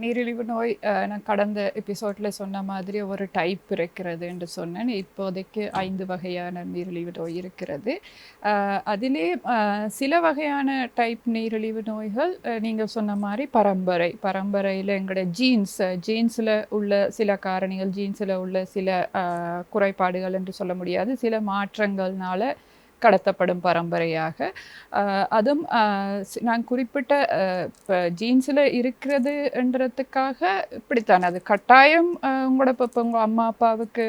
நீரிழிவு நோய் நான் கடந்த எபிசோடில் சொன்ன மாதிரி ஒரு டைப் இருக்கிறது என்று சொன்னேன். இப்போதைக்கு ஐந்து வகையான நீரிழிவு நோய் இருக்கிறது. அதிலே சில வகையான டைப் நீரிழிவு நோய்கள் நீங்கள் சொன்ன மாதிரி பரம்பரை. பரம்பரையில் எங்களுடைய ஜீன்ஸ் ஜீன்ஸில் உள்ள சில காரணிகள் ஜீன்ஸில் உள்ள சில குறைபாடுகள் என்று சொல்ல முடியாது. சில மாற்றங்கள்னால கடத்தப்படும் பரம்பரையாக. அதுவும் நான் குறிப்பிட்ட இப்போ ஜீன்ஸில் இருக்கிறதுன்றதுக்காக இப்படித்தான். அது கட்டாயம் உங்களோட இப்போ உங்கள் அம்மா அப்பாவுக்கு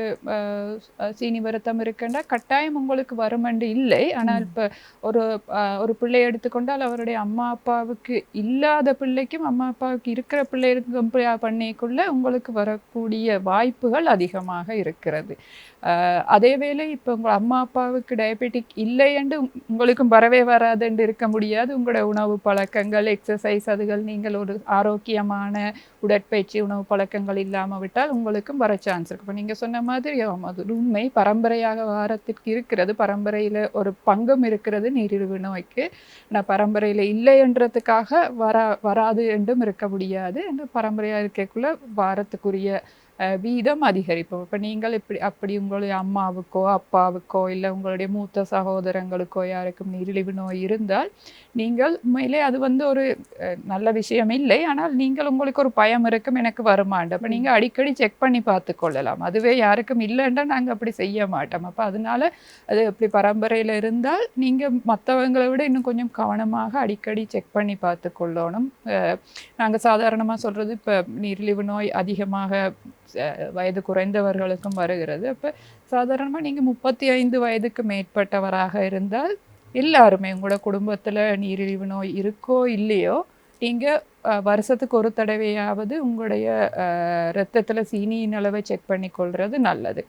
சீனி வருத்தம் இருக்குன்னா கட்டாயம் உங்களுக்கு வருமென்று இல்லை. ஆனால் இப்போ ஒரு ஒரு பிள்ளை எடுத்துக்கொண்டால் அவருடைய அம்மா அப்பாவுக்கு இல்லாத பிள்ளைக்கும் அம்மா அப்பாவுக்கு இருக்கிற பிள்ளைகளுக்கு கம்பேர் பண்ணிக்குள்ள உங்களுக்கு வரக்கூடிய வாய்ப்புகள் அதிகமாக இருக்கிறது. அதே வேளை இப்போ உங்கள் அம்மா அப்பாவுக்கு டயபெட்டிக் இல்லை என்று உங்களுக்கும் வரவே வராதுன்னு இருக்க முடியாது. உங்களோட உணவு பழக்கங்கள் எக்ஸசைஸ் அதுகள் நீங்கள் ஒரு ஆரோக்கியமான உடற்பயிற்சி உணவு பழக்கங்கள் இல்லாமல் விட்டால் உங்களுக்கும் வர சான்ஸ் இருக்கு. இப்போ நீங்கள் சொன்ன மாதிரி அது உண்மை. பரம்பரையாக வாரத்திற்கு இருக்கிறது பரம்பரையில் ஒரு பங்கும் இருக்கிறது நீரிழிவு நோய்க்கு. நான் பரம்பரையில் இல்லைன்றதுக்காக வர வராது என்றும் இருக்க முடியாது. இந்த பரம்பரையாக இருக்கக்குள்ள வாரத்துக்குரிய வீதம் அதிகரிப்போம் இப்போ நீங்கள் இப்படி அப்படி உங்களுடைய அம்மாவுக்கோ அப்பாவுக்கோ இல்லை உங்களுடைய மூத்த சகோதரங்களுக்கோ யாருக்கும் நீரிழிவு நோய் இருந்தால் நீங்கள் உண்மையிலே அது வந்து ஒரு நல்ல விஷயம் இல்லை. ஆனால் நீங்கள் உங்களுக்கு ஒரு பயம் இருக்கும் எனக்கு வருமாண்டு அப்போ நீங்கள் அடிக்கடி செக் பண்ணி பார்த்து கொள்ளலாம். அதுவே யாருக்கும் இல்லைன்னா நாங்கள் அப்படி செய்ய மாட்டோம். அப்போ அதனால அது எப்படி பரம்பரையில் இருந்தால் நீங்கள் மற்றவங்களை விட இன்னும் கொஞ்சம் கவனமாக அடிக்கடி செக் பண்ணி பார்த்து கொள்ளணும். நாங்கள் சாதாரணமாக சொல்கிறது இப்போ நீரிழிவு நோய் அதிகமாக வயது குறைந்தவர்களுக்கும் வருகிறது. அப்போ சாதாரணமாக நீங்கள் முப்பத்தி ஐந்து வயதுக்கு மேற்பட்டவராக இருந்தால் எல்லாருமே உங்களோட குடும்பத்தில் நீரிழிவு நோய் இருக்கோ இல்லையோ நீங்கள் வருஷத்துக்கு ஒரு தடவையாவது உங்களுடைய ரத்தத்தில் சீனியின் அளவை செக் பண்ணி கொள்வது நல்லது.